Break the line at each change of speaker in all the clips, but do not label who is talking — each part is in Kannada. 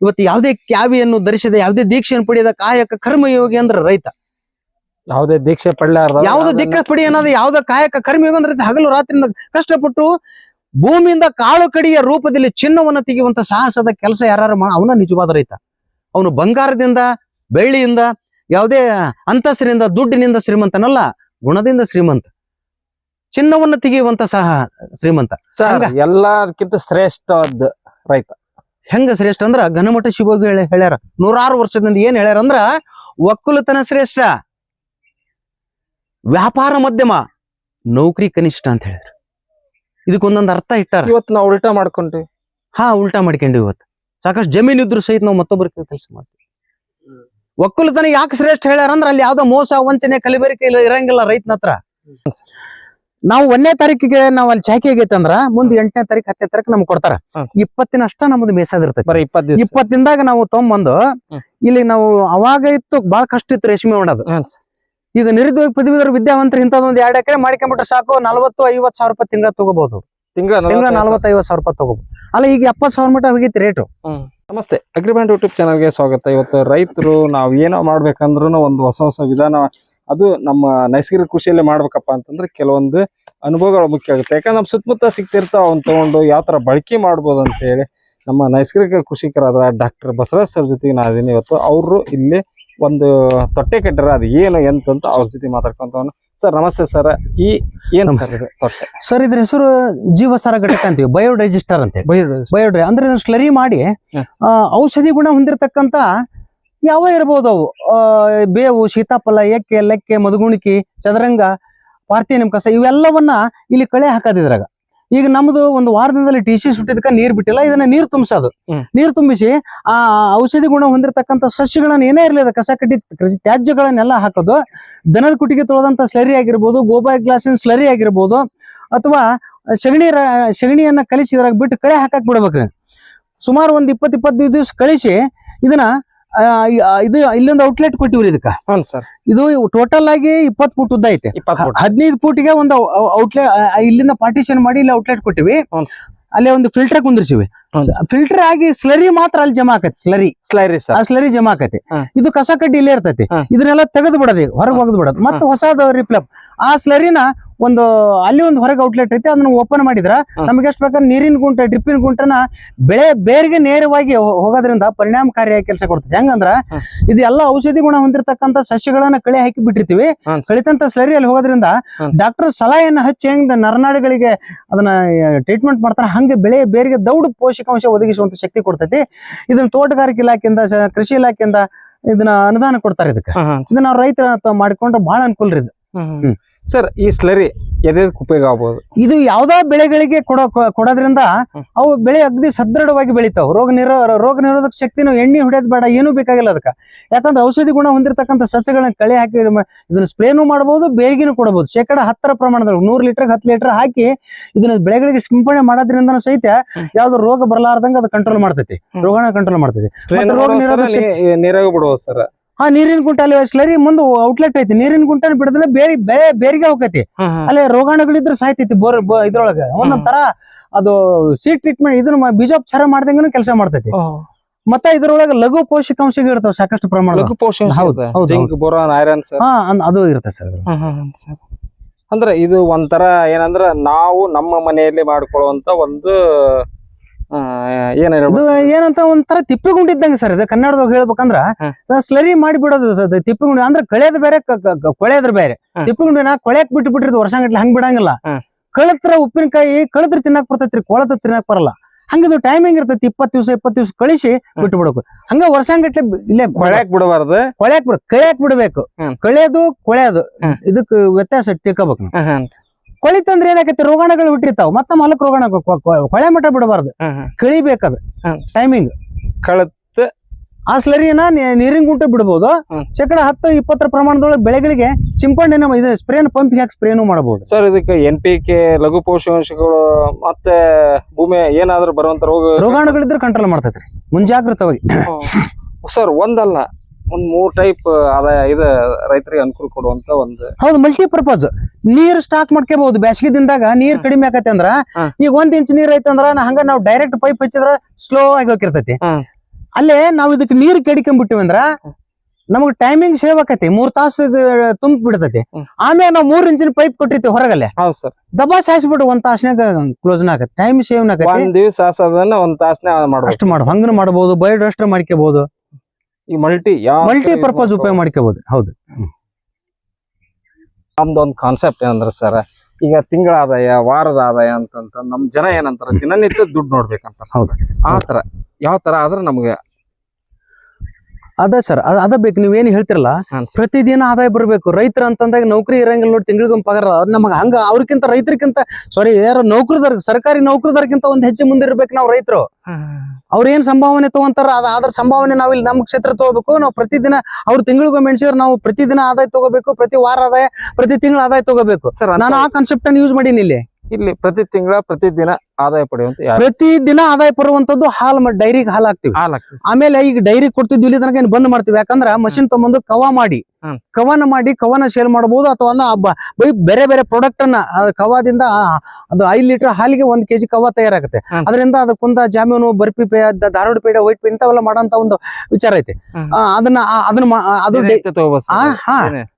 ಇವತ್ತು ಯಾವುದೇ ಕ್ಯಾವಿಯನ್ನು ಧರಿಸದೆ ಯಾವುದೇ ದೀಕ್ಷೆಯನ್ನು ಪಡೆಯದ ಕಾಯಕ ಕರ್ಮಯೋಗಿ ಅಂದ್ರೆ ರೈತ.
ಯಾವುದೇ ದೀಕ್ಷೆ ಪಡಲಾರ್ದ
ಯಾವುದೇ ದಿಕ್ಕ ಪಡಿ ಅನ್ನೋದು ಯಾವ್ದ ಕಾಯಕ ಕರ್ಮಯೋಗಿ ಅಂದ್ರೆ ಹಗಲು ರಾತ್ರಿಯಿಂದ ಕಷ್ಟಪಟ್ಟು ಭೂಮಿಯಿಂದ ಕಾಳು ಕಡಿಯ ರೂಪದಲ್ಲಿ ಚಿನ್ನವನ್ನು ತೆಗೆಯುವಂತ ಸಾಹಸದ ಕೆಲಸ ಯಾರು ಮಾಡ ಅವನ ನಿಜವಾದ ರೈತ. ಅವನು ಬಂಗಾರದಿಂದ ಬೆಳ್ಳಿಯಿಂದ ಯಾವುದೇ ಅಂತಸ್ತಿನಿಂದ ದುಡ್ಡಿನಿಂದ ಶ್ರೀಮಂತನಲ್ಲ ಗುಣದಿಂದ ಶ್ರೀಮಂತ. ಚಿನ್ನವನ್ನು ತೆಗೆಯುವಂತ ಸಹ ಶ್ರೀಮಂತ?
ಎಲ್ಲದಕ್ಕಿಂತ ಶ್ರೇಷ್ಠವಾದ ರೈತ.
ಹೆಂಗ ಶ್ರೇಷ್ಠ ಅಂದ್ರ ಘನಮಠ ಶಿವೋಗಿ ಹೇಳ ಹೇಳ್ಯಾರ. ನೂರಾರು ವರ್ಷದಿಂದ ಏನ್ ಹೇಳ್ಯಾರ ಅಂದ್ರ ಒಕ್ಕಲುತನ ಶ್ರೇಷ್ಠ ವ್ಯಾಪಾರ ಮಧ್ಯಮ ನೌಕರಿ ಕನಿಷ್ಠ ಅಂತ ಹೇಳ್ಯಾರ. ಇದಕ್ಕೊಂದೊಂದು ಅರ್ಥ ಇಟ್ಟಾರ.
ಇವತ್ತು ನಾವು ಉಲ್ಟಾ ಮಾಡ್ಕೊಂಡ್ವಿ.
ಹಾ ಉಲ್ಟಾ ಮಾಡ್ಕೊಂಡಿ ಇವತ್ತು ಸಾಕಷ್ಟು ಜಮೀನ್ ಇದ್ರು ಸಹಿತ ನಾವು ಮತ್ತೊಬ್ಬರ ಕೆಲಸ ಮಾಡ್ತೀವಿ. ಒಕ್ಕಲುತನ ಯಾಕೆ ಶ್ರೇಷ್ಠ ಹೇಳ್ಯಾರ ಅಂದ್ರ ಅಲ್ಲಿ ಯಾವ್ದೋ ಮೋಸ ವಂಚನೆ ಕಲಿಬರಿಕೆ ಇಲ್ಲ ಇರಂಗಿಲ್ಲ ರೈತನ ಹತ್ರ. ನಾವು ಒಂದನೇ ತಾರೀಕಿಗೆ ನಾವ್ ಅಲ್ಲಿ ಚಾಕಿ ಆಗೈತೆ ಅಂದ್ರ ಮುಂದ್ ಎಂಟನೇ ತಾರೀಕು ಹತ್ತನೇ ತಾರೀಕು ನಮ್ಗೆ ಕೊಡ್ತಾರ. ಇಪ್ಪತ್ತಿನ ಅಷ್ಟ ನಮ್ದು ಮೇಸದಿರ್ತೈತಿ ಇಪ್ಪತ್ತಿಂದಾಗ ನಾವು
ತೊಂಬಂದು
ಇಲ್ಲಿ ನಾವು ಅವಾಗ ಇತ್ತು ಬಹಳ ಕಷ್ಟ ಇತ್ತು ರೇಷ್ಮೆ ಮಾಡೋದು ಈಗ ನಿರುದ್ಯೋಗ ಪದವೀಧರ ವಿದ್ಯಾವಂತರು ಇಂಥದೊಂದು ಎರಡು ಎಕರೆ ಮಾಡ್ಕೊಂಡ್ಬಿಟ್ರೆ ಸಾಕು ನಲವತ್ತು ಐವತ್ ಸಾವಿರ ರೂಪಾಯಿ ತಿಂಗಳ ತಗೋಬಹುದು.
ತಿಂಗಳ
ತಿಂಗಳ ಐವತ್ ಸಾವಿರ. ರೂಪಾಯಿ ತಗೋಬಹುದು. ಅಲ್ಲ ಈಗ ಎಪ್ಪತ್ ಸಾವಿರ ಮಟ್ಟ ಹೋಗೈತಿ ರೇಟು.
ನಮಸ್ತೆ ಅಗ್ರಿಮೆಂಟ್ ಯೂಟ್ಯೂಬ್ ಚಾನಲ್ಗೆ ಸ್ವಾಗತ. ಇವತ್ತು ರೈತರು ನಾವು ಏನೋ ಮಾಡ್ಬೇಕಂದ್ರೂ ಒಂದು ಹೊಸ ಹೊಸ ವಿಧಾನ ಅದು ನಮ್ಮ ನೈಸರ್ಗಿಕ ಕೃಷಿಯಲ್ಲೇ ಮಾಡ್ಬೇಕಪ್ಪ ಅಂತಂದ್ರೆ ಕೆಲವೊಂದು ಅನುಭವಗಳು ಮುಖ್ಯ ಆಗುತ್ತೆ. ಯಾಕಂದ್ರೆ ನಮ್ಮ ಸುತ್ತಮುತ್ತ ಸಿಗ್ತಿರ್ತಾವ ಅವ್ನ ತಗೊಂಡು ಯಾವ ತರ ಬಳಕೆ ಮಾಡ್ಬೋದು ಅಂತ ಹೇಳಿ ನಮ್ಮ ನೈಸರ್ಗಿಕ ಕೃಷಿಕರಾದ ಡಾಕ್ಟರ್ ಬಸವರಾಜ್ ಸರ್ ಜೊತೆಗೆ ನಾನು ಇದೀನಿ ಇವತ್ತು. ಅವರು ಇಲ್ಲಿ ಒಂದು ತೊಟ್ಟೆ ಕಟ್ಟರ ಅದು ಏನು ಎಂತ ಅಂತ ಅವ್ರ ಜೊತೆ ಮಾತಾಡ್ಕೊಂತವನು. ಸರ್ ನಮಸ್ತೆ ಸರ್. ಈ ಏನ್ ತೊಟ್ಟೆ?
ಸರ್ ಇದ್ರ ಹೆಸರು ಜೀವಸಾರ ಘಟಕ ಅಂತೀವಿ ಬಯೋಡೈಜೆಸ್ಟರ್ ಅಂತೇಳಿ ಬಯೋಡೈ ಅಂದ್ರೆ ಸ್ಲರಿ ಮಾಡಿ ಔಷಧಿ ಗುಣ ಹೊಂದಿರತಕ್ಕಂತ ಯಾವ ಇರ್ಬೋದು ಅವು? ಆ, ಬೇವು ಸೀತಾಫಲ ಎಕ್ಕೆ ಲೆಕ್ಕೆ ಮಧುಗುಣಿಕಿ ಚದರಂಗ ಪಾರ್ಥಿನಿಮ್ ಕಸ ಇವೆಲ್ಲವನ್ನ ಇಲ್ಲಿ ಕಳೆ ಹಾಕೋದಿದ್ರಾಗ ಈಗ ನಮ್ದು ಒಂದು ವಾರದಿಂದಲೇ ಟಿ ಸಿ ಸುಟ್ಟಿದ್ಕ ನೀರ್ ಬಿಟ್ಟಿಲ್ಲ ಇದನ್ನ ನೀರ್ ತುಂಬಿಸೋದು. ನೀರ್ ತುಂಬಿಸಿ ಆ ಔಷಧಿ ಗುಣ ಹೊಂದಿರತಕ್ಕಂಥ ಸಸ್ಯಗಳನ್ನ ಏನೇ ಇರಲಿ ಕಸ ಕಡ್ಡಿ ಕೃಷಿ ತ್ಯಾಜ್ಯಗಳನ್ನೆಲ್ಲ ಹಾಕೋದು. ದನದ ಕುಟಿಗೆ ತೊಳೆದಂತ ಸ್ಲರಿ ಆಗಿರ್ಬೋದು ಗೋಬರ್ ಗ್ಲಾಸಿನ ಸ್ಲರಿ ಆಗಿರ್ಬೋದು ಅಥವಾ ಸಗಣಿ ಸಗಣಿಯನ್ನ ಕಲಿಸಿ ಇದ್ರಾಗ ಬಿಟ್ಟು ಕಳೆ ಹಾಕಕ್ ಬಿಡ್ಬೇಕು. ಸುಮಾರು ಒಂದ್ ಇಪ್ಪತ್ ಇಪ್ಪತ್ತೈದು ದಿವಸ ಕಳಿಸಿ ಇದನ್ನ ಇದು ಇಲ್ಲೊಂದು ಔಟ್ಲೆಟ್ ಕೊಟ್ಟಿವ್ರಿ ಇದಕ್ಕ.
ಹ್ಞೂ ಸರ್
ಇದು ಟೋಟಲ್ ಆಗಿ ಇಪ್ಪತ್ ಫುಟ್ ಉದ್ದ ಐತೆ.
ಇಪ್ಪತ್ತು ಫುಟ್
ಹದಿನೈದು ಫುಟ್ಗೆ ಒಂದು ಔಟ್ಲೆಟ್ ಇಲ್ಲಿಂದ ಪಾರ್ಟಿಷನ್ ಮಾಡಿ ಇಲ್ಲಿ ಔಟ್ಲೆಟ್ ಕೊಟ್ಟಿವಿ.
ಅಲ್ಲಿ
ಅಲ್ಲೇ ಒಂದು ಫಿಲ್ಟರ್ ಕುಂದಿರ್ಸಿವಿ. ಫಿಲ್ಟರ್ ಆಗಿ ಸ್ಲರಿ ಮಾತ್ರ ಅಲ್ಲಿ ಜಮಾ ಆಕತಿ ಸ್ಲರಿ
ಸ್ಲರಿ
ಆ ಸ್ಲರಿ ಜಮಾ ಆಕತಿ. ಇದು ಕಸ ಕಡ್ಡಿ ಇಲ್ಲೇ ಇರ್ತೈತಿ. ಇದನ್ನೆಲ್ಲ ತೆಗೆದು ಬಿಡೋದು ಹೊರಗೆ ಹೋಗದ್ ಬಿಡೋದು ಮತ್ತೆ ಹೊಸದ ರಿಪ್ಲಪ್ ಆ ಸ್ಲರಿನ ಒಂದು ಅಲ್ಲಿ ಒಂದು ಹೊರಗೆ ಔಟ್ಲೆಟ್ ಐತೆ ಅದನ್ನ ಓಪನ್ ಮಾಡಿದ್ರ. ನಮ್ಗೆ ಎಷ್ಟು ಬೇಕಾದ್ರೆ ನೀರಿನ ಗುಂಟ ಡ್ರಿಪ್ಪಿನ ಗುಂಟನ ಬೆಳೆ ಬೇರಿಗೆ ನೇರವಾಗಿ ಹೋಗೋದ್ರಿಂದ ಪರಿಣಾಮಕಾರಿಯಾಗಿ ಕೆಲಸ ಕೊಡ್ತದೆ ಹೆಂಗಂದ್ರ. ಇದು ಎಲ್ಲ ಔಷಧಿ ಗುಣ ಹೊಂದಿರತಕ್ಕಂತ ಸಸ್ಯಗಳನ್ನ ಕಳೆ ಹಾಕಿ ಬಿಟ್ಟಿರ್ತೀವಿ. ಕಳಿತಂತ ಸ್ಲರಿ ಅಲ್ಲಿ ಹೋಗೋದ್ರಿಂದ ಡಾಕ್ಟರ್ ಸಲಹೆಯನ್ನ ಹಚ್ಚಿ ಹೆಂಗ್ ನರನಾಡುಗಳಿಗೆ ಅದನ್ನ ಟ್ರೀಟ್ಮೆಂಟ್ ಮಾಡ್ತಾರೆ ಹಂಗೆ ಬೆಳೆ ಬೇರಿಗೆ ದೌಡ್ ಪೋಷಕಾಂಶ ಒದಗಿಸುವಂತ ಶಕ್ತಿ ಕೊಡ್ತೈತಿ ಇದನ್ನ ತೋಟಗಾರಿಕೆ ಇಲಾಖೆಯಿಂದ ಕೃಷಿ ಇಲಾಖೆಯಿಂದ ಇದನ್ನ ಅನುದಾನ ಕೊಡ್ತಾರೆ ಇದಕ್ಕೆ ಇದನ್ನ ನಾವು ರೈತರ ಮಾಡ್ಕೊಂಡ್ರೆ ಬಹಳ ಅನುಕೂಲ ರೀ.
ಸರ್ ಈ ಸ್ಲರಿ ಎದಕ್ಕೆ ಉಪಯೋಗ ಆಗ್ಬೋದು?
ಇದು ಯಾವ್ದೋ ಬೆಳೆಗಳಿಗೆ ಕೊಡೋ ಕೊಡೋದ್ರಿಂದ ಅವು ಬೆಳೆ ಅಗ್ದಿ ಸದೃಢವಾಗಿ ಬೆಳಿತಾವ. ರೋಗ ನಿರೋ ರೋಗ ನಿರೋಧಕ ಶಕ್ತಿನೂ ಎಣ್ಣೆ ಹೊಡೆಯೋದ್ ಬೇಡ ಏನೂ ಬೇಕಾಗಿಲ್ಲ ಅದಕ್ಕೆ. ಯಾಕಂದ್ರೆ ಔಷಧಿ ಗುಣ ಹೊಂದಿರತಕ್ಕಂತ ಸಸ್ಯಗಳನ್ನ ಕಳೆ ಹಾಕಿ ಇದನ್ನ ಸ್ಪ್ರೇನು ಮಾಡಬಹುದು ಬೇಗಿನೂ ಕೊಡಬಹುದು ಶೇಕಡ ಹತ್ತರ ಪ್ರಮಾಣದಲ್ಲಿ ನೂರ್ ಲೀಟರ್ ಹತ್ತು ಲೀಟರ್ ಹಾಕಿ ಇದನ್ನ ಬೆಳೆಗಳಿಗೆ ಸಿಂಪಡಣೆ ಮಾಡೋದ್ರಿಂದ ಸಹಿತ. ಯಾವ್ದು ರೋಗ ಬರಲಾರದಂಗ ಅದು ಕಂಟ್ರೋಲ್ ಮಾಡ್ತೈತಿ. ರೋಗನ ಕಂಟ್ರೋಲ್ ಮಾಡ್ತೈತಿ. ರೋಗ ನಿರೋಧಕ
ನೀರಾಗ ಸರ್.
ಹಾ ನೀರಿನ ಗುಂಟ ಅಲ್ಲಿ ಸ್ಲರಿ ಮುಂದೆ ಔಟ್ಲೆಟ್ ಐತಿ. ನೀರಿನ ಗುಂಟ ಬಿಡದ್ರೆ ಬೇರೆ ಬೇರೆ ಬೇರಿಗೆ ಹೋಗತಿ. ಅಲ್ಲಿ ರೋಗಾಣುಗಳಿದ್ರೆ ಸಾಯ್ತೈತಿ ಬೋರ್ ಇದ್ರೊಳಗ. ಒಂದೊಂದ್ ತರ ಅದು ಸಿ ಟ್ರೀಟ್ಮೆಂಟ್ ಇದನ್ನ ಬೀಜೋಪಚಾರ ಮಾಡ್ದಂಗನು ಕೆಲಸ ಮಾಡ್ತೈತಿ. ಮತ್ತೆ ಇದ್ರೊಳಗೆ ಲಘು ಪೋಷಕಾಂಶಗಳು ಇರ್ತಾವ ಸಾಕಷ್ಟು ಪ್ರಮಾಣ
ಲಘು ಪೋಷಕಾಂಶ ಐರನ್
ಹಾ ಅದು ಇರುತ್ತೆ ಸರ್
ಅಂದ್ರೆ ಇದು ಒಂಥರ ಏನಂದ್ರ ನಾವು ನಮ್ಮ ಮನೆಯಲ್ಲಿ ಮಾಡ್ಕೊಳ್ಳುವಂತ ಒಂದು ಆ, ಏನ್
ಇದು ಏನಂತ ಒಂಥರ ತಿಪ್ಪೆಗುಂಡಿ ಇದ್ದಂಗೆ ಸರ್ ಇದು ಕನ್ನಡದಾಗ ಹೇಳ್ಬೇಕಂದ್ರ ಸ್ಲರಿ ಮಾಡಿ ಬಿಡೋದು ತಿಪ್ಪೆಗುಂಡಿ. ಅಂದ್ರೆ ಕಳೆದ್ ಬೇರೆ ಕೊಳೆದ್ರ ಬೇರೆ. ತಿಪ್ಪಿಗುಂಡಿನ ಕೊಳೆಕ್ ಕೊಳೆಯಕ್ ಬಿಟ್ಟು ಬಿಟ್ಟಿರ್ದು ವರ್ಷಂಗಟ್ಲೆ ಹಂಗ್ ಬಿಡಂಗಿಲ್ಲ. ಕಳತ್ರ ಉಪ್ಪಿನಕಾಯಿ ಕಳದ್ರ ತಿನ್ನಕ್ ಬರ್ತೈತ್ರಿ ಕೊಳತ್ರ ತಿನ್ನಕ್ ಬರಲ್ಲ. ಹಂಗಿದು ಟೈಮಿಂಗ್ ಇರ್ತೈತಿ ಇಪ್ಪತ್ ದಿವಸ ಇಪ್ಪತ್ ದಿವಸ ಕಳಿಸಿ ಬಿಟ್ಟು ಬಿಡಬೇಕು ಹಂಗ ವರ್ಷಾಂಗಟ್ಲೆ ಇಲ್ಲೇ
ಕೊಳ್ಯಾಕ್ ಬಿಡಬಾರ್ದು.
ಕೊಳೆಯಕ್ ಬಿಡ ಕಳೆಯಕ್ ಬಿಡ್ಬೇಕು. ಕಳೆಯೋದು ಕೊಳೆಯೋದು. ಇದಕ್ ವ್ಯತ್ಯಾಸ ತಿಳ್ಕೋಬೇಕು
ಹ್ಮ್,
ಕೊಳಿತಂದ್ರೆ ಏನಾಕೈತಿ ರೋಗಾಣುಗಳು ಬಿಟ್ಟಿರ್ತಾವ ಮತ್ತ ಮಲಕ್ ರೋಗಾಣ ಹೊಳೆ ಮಠ ಬಿಡಬಾರ್ದು. ಕಳಿಬೇಕದ. ಟೈಮಿಂಗ್
ಕಳತ್
ಆ ಸ್ಲರಿನ ನೀರಿನ ಗುಂಟೆ ಬಿಡಬಹುದು. ಶೇಕಡ ಹತ್ತು ಇಪ್ಪತ್ತರ ಪ್ರಮಾಣದೊಳಗೆ ಬೆಳೆಗಳಿಗೆ ಸಿಂಪಡಣೆ ಇದು ಸ್ಪ್ರೇನ್ ಪಂಪ್ ಹಾಕಿ ಸ್ಪ್ರೇನು ಮಾಡಬಹುದು
ಸರ್ ಇದಕ್ಕೆ ಎನ್ ಪಿ ಕೆ ಲಘು ಪೋಷಕಾಂಶಗಳು ಮತ್ತೆ ಭೂಮಿ ಏನಾದ್ರೂ ಬರುವಂತ ರೋಗ
ರೋಗಾಣುಗಳಿದ್ರೆ ಕಂಟ್ರೋಲ್ ಮಾಡ್ತೈತ್ರಿ. ಮುಂಜಾಗ್ರತವಾಗಿ.
ಸರ್ ಒಂದಲ್ಲ. ಒಂದ್ ಮೂರ್ ಟೈಪ್ ಆದಾಯ ಇದ ರೈತರಿಗೆ ಅನುಕೂಲ ಕೊಡುವಂತ ಒಂದು
ಹೌದು ಮಲ್ಟಿ ಪರ್ಪಸ್ ನೀರ್ ಸ್ಟಾಕ್ ಮಾಡ್ಕೋಬಹುದು ಬೇಸಿಗೆ ದಿನದಾಗ ನೀರ್ ಕಡಿಮೆ ಆಕತಿ ಅಂದ್ರ. ಈಗ ಒಂದ್ ಇಂಚ್ ನೀರ್ ಐತಂದ್ರ ಅಂದ್ರ ಹಂಗ ನಾವ್ ಡೈರೆಕ್ಟ್ ಪೈಪ್ ಹಚ್ಚಿದ್ರ ಸ್ಲೋ ಆಗಿ ಹೋಗಿರ್ತೈತಿ ಅಲ್ಲೇ ನಾವ್ ಇದಕ್ ನೀರ್ ಕೆಡಿಕೊಂಡ್ಬಿಟ್ಟಿವಿ ಅಂದ್ರ ನಮಗ್ ಟೈಮಿಂಗ್ ಸೇವ್ ಆಕತಿ. ಮೂರ್ ತಾಸು ತುಂಬ ಬಿಡ್ತೈತಿ. ಆಮೇಲೆ ನಾವ್ ಮೂರ್ ಇಂಚಿನ ಪೈಪ್ ಕೊಟ್ಟಿರ್ತೀವಿ ಹೊರಗಲ್ಲೇ.
ಹೌದು ಸರ್.
ದಬಾ ಸಾಯಿಸ್ಬಿಟ್ಟು ಒಂದ್ ತಾಸ್ನಾಗ ಕ್ಲೋಸ್ ಆಗತ್ತೆ ಟೈಮ್ ಸೇವ್
ದಿವ್ಸ ಒಂದ್ ತಾಸನೆ ಮಾಡ್ಬೇಕು
ಅಷ್ಟು ಮಾಡು. ಹಂಗನು ಮಾಡಬಹುದು ಬೈಡ್ ಅಷ್ಟು ಮಾಡ್ಕೋಬಹುದು
ಈ ಮಲ್ಟಿ
ಮಲ್ಟಿ ಪರ್ಪಸ್ ಉಪಯೋಗ ಮಾಡ್ಕೋಬಹುದು ಹೌದು.
ನಮ್ದು ಒಂದು ಕಾನ್ಸೆಪ್ಟ್ ಏನಂದ್ರೆ ಸರ್ ಈಗ ತಿಂಗಳ ಆದಾಯ ವಾರದ ಆದಾಯ ಅಂತಂತ ನಮ್ ಜನ ಏನಂತಾರ ದಿನನಿತ್ಯ ದುಡ್ಡು ನೋಡ್ಬೇಕಂತ
ಹೌದು.
ಆ ತರ ಯಾವ ತರ ಆದ್ರೆ ನಮ್ಗೆ
ಅದ ಸರ್ ಅದ ಬೇಕು ನೀವ್ ಏನ್ ಹೇಳ್ತಿರಲ್ಲ ಪ್ರತಿದಿನ ಆದಾಯ ಬರಬೇಕು. ರೈತರ ಅಂತಂದಾಗ ನೌಕರಿ ಇರಂಗಿಲ್ಲ ನೋಡಿ ತಿಂಗಳಿಗೊಂದು ಪಗಾರ ನಮಗ್ ಹಂಗ ಅವ್ರಕ್ಕಿಂತ ರೈತರಿಗಿಂತ ಸಾರಿ ಯಾರು ನೌಕರದಾರ ಸರ್ಕಾರಿ ನೌಕರದಾರ್ಗಿಂತ ಒಂದ್ ಹೆಚ್ಚು ಮುಂದಿರ್ಬೇಕು ನಾವು ರೈತರು. ಅವ್ರ ಏನ್ ಸಂಭಾವನೆ ತಗೊಂತಾರ ಅದ ಅದ್ರ ಸಂಭಾವನೆ ನಾವ್ ಇಲ್ಲಿ ನಮ್ ಕ್ಷೇತ್ರ ತಗೋಬೇಕು. ನಾವು ಪ್ರತಿದಿನ ಅವ್ರ ತಿಂಗಳಿಗೊಮ್ಮೆ ಎಣಿಸಿದ್ರೆ ನಾವು ಪ್ರತಿದಿನ ಆದಾಯ ತಗೋಬೇಕು ಪ್ರತಿ ವಾರ ಆದಾಯ ಪ್ರತಿ ತಿಂಗಳ ಆದಾಯ ತಗೋಬೇಕು.
ಸರ್
ನಾನು ಆ ಕಾನ್ಸೆಪ್ಟ್ ಅನ್ನು ಯೂಸ್ ಮಾಡೀನಿ ಇಲ್ಲಿ.
ಇಲ್ಲಿ ಪ್ರತಿ ತಿಂಗಳ ಪ್ರತಿ ದಿನ ಆದಾಯ ಪಡೆಯುವಂತ
ಪ್ರತಿ ದಿನ ಆದಾಯ ಬರುವಂತದ್ದು ಹಾಲ್ ಡೈರಿಗೆ ಹಾಲ್ ಹಾಕ್ತಿವಿ.
ಹಾಲ್ ಹಾಕ್ತೀವಿ.
ಆಮೇಲೆ ಈಗ ಡೈರಿ ಕೊಡ್ತಿದ್ವಿ ಇಲ್ಲಿ ತನಕ ಏನ್ ಬಂದ್ ಮಾಡ್ತೀವಿ. ಯಾಕಂದ್ರ ಮಷಿನ್ ತಗೊಂಬಂದು ಕವಾ ಮಾಡಿ. ಕವನ ಮಾಡಿ ಕವನ ಸೇಲ್ ಮಾಡಬಹುದು ಅಥವಾ ಬೈ ಬೇರೆ ಬೇರೆ ಪ್ರಾಡಕ್ಟ್ ಅನ್ನ ಕವಾದಿಂದ ಅದು ಐದು ಲೀಟರ್ ಹಾಲಿಗೆ ಒಂದ್ ಕೆಜಿ ಕವ ತಯಾರಾಗುತ್ತೆ. ಅದರಿಂದ ಅದಕ್ಕೊಂದ ಜಾಮೀನು ಬರ್ಪಿ ಪೇ ಧಾರವಾಡ ಪೇಡ ವೈಟ್ ಪೇ ಇಂಥವೆಲ್ಲ ಮಾಡೋಂತ ಒಂದು ವಿಚಾರ ಐತಿ. ಅದನ್ನ ಅದನ್ನ ಅದು.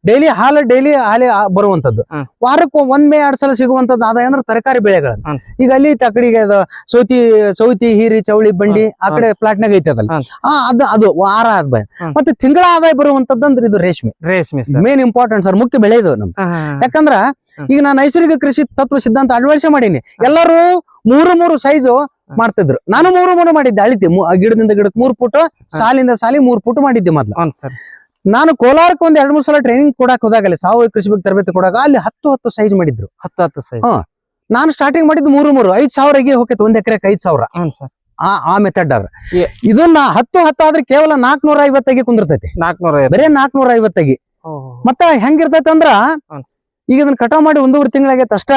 ಡೈಲಿ ಹಾಲು ಡೈಲಿ ಹಾಲಿ ಬರುವಂತದ್ದು
ವಾರಕ್ಕೂ
ವಾರಕ್ಕೆ ಒಂದ್ ಮೇ ಎರಡ್ ಸಲ ಸಿಗುವಂತದ್ದು ಆದಾಯ ಅಂದ್ರೆ ತರಕಾರಿ ಬೆಳೆಗಳು ಈಗ ಅಲ್ಲಿ ತಕಡಿಗೆ ಕಡೆಗೆ ಸೌತಿ ಸೌತಿ ಹೀರಿ ಚೌಳಿ ಬಂಡಿ ಆ ಕಡೆ ಪ್ಲಾಟ್ನಾಗ ಐತೆ ಅದಲ್ಲ. ಅದು ಅದು ವಾರ ಆದಾಯ ಮತ್ತೆ ತಿಂಗಳ ಆದಾಯ ಬರುವಂತದ್ದು ಅಂದ್ರೆ ಇದು ರೇಷ್ಮೆ.
ರೇಷ್ಮೆ
ಮೇನ್ ಇಂಪಾರ್ಟೆಂಟ್ ಸರ್ ಮುಖ್ಯ ಬೆಳೆ ಇದು ನಮ್ ಯಾಕಂದ್ರ ಈಗ ನಾನು ನೈಸರ್ಗಿಕ ಕೃಷಿ ತತ್ವ ಸಿದ್ಧಾಂತ ಅಳವಡಿಕೆ ಮಾಡೀನಿ. ಎಲ್ಲರೂ ಮೂರು ಮೂರು ಸೈಜು ಮಾಡ್ತಿದ್ರು. ನಾನು ಮೂರು ಮೂರು ಮಾಡಿದ್ದೆ ಅಳಿತಿ. ಗಿಡದಿಂದ ಗಿಡಕ್ಕೆ ಮೂರ್ ಫುಟ್ ಸಾಲಿಂದ ಸಾಲಿ ಮೂರ್ ಫುಟ್ ಮಾಡಿದ್ದೆ ಮೊದ್ಲು. ನಾನು ಕೋಲಾರಕ್ಕೆ ಒಂದ್ ಎರಡ್ ಮೂರ್ ಸಲ ಟ್ರೈನಿಂಗ್ ಕೊಡಕ್ ಹೋದಾಗ ಸಾವಯವ ಕೃಷಿ ಬಗ್ಗೆ ತರಬೇತಿ ಕೊಡಾಗ ಅಲ್ಲಿ ಹತ್ತು ಹತ್ತು ಸೈಜ್ ಮಾಡಿದ್ರು.
ಹತ್ತು ಹತ್ತು ಸೈಜ್.
ನಾನು ಸ್ಟಾರ್ಟಿಂಗ್ ಮಾಡಿದ್ದು ಮೂರು ಮೂರು ಐದ್ ಸಾವಿರಗೆ ಹೋಗಿತ್ತು ಒಂದ್ ಎಕರೆಗೆ ಐದ್ ಸಾವಿರ. ಆ ಆ ಮೆಥಡ್ ಆದ್ರೆ. ಇದನ್ನ ಹತ್ತು ಹತ್ತು ಆದ್ರೆ ಕೇವಲ ನಾಲ್ಕನೂರ ಐವತ್ತಾಗಿ ಕುಂದಿರ್ತೈತಿ ಬರೇ ನಾಲ್ಕನೂರ ಐವತ್ತಾಗಿ ಮತ್ತ ಹೆಂಗಿರ್ತೈತಿ ಅಂದ್ರ ಈಗ ಇದನ್ನ ಕಟಾವ್ ಮಾಡಿ ಒಂದೂವರೆ ತಿಂಗಳಾಗೈತೆ ಅಷ್ಟ.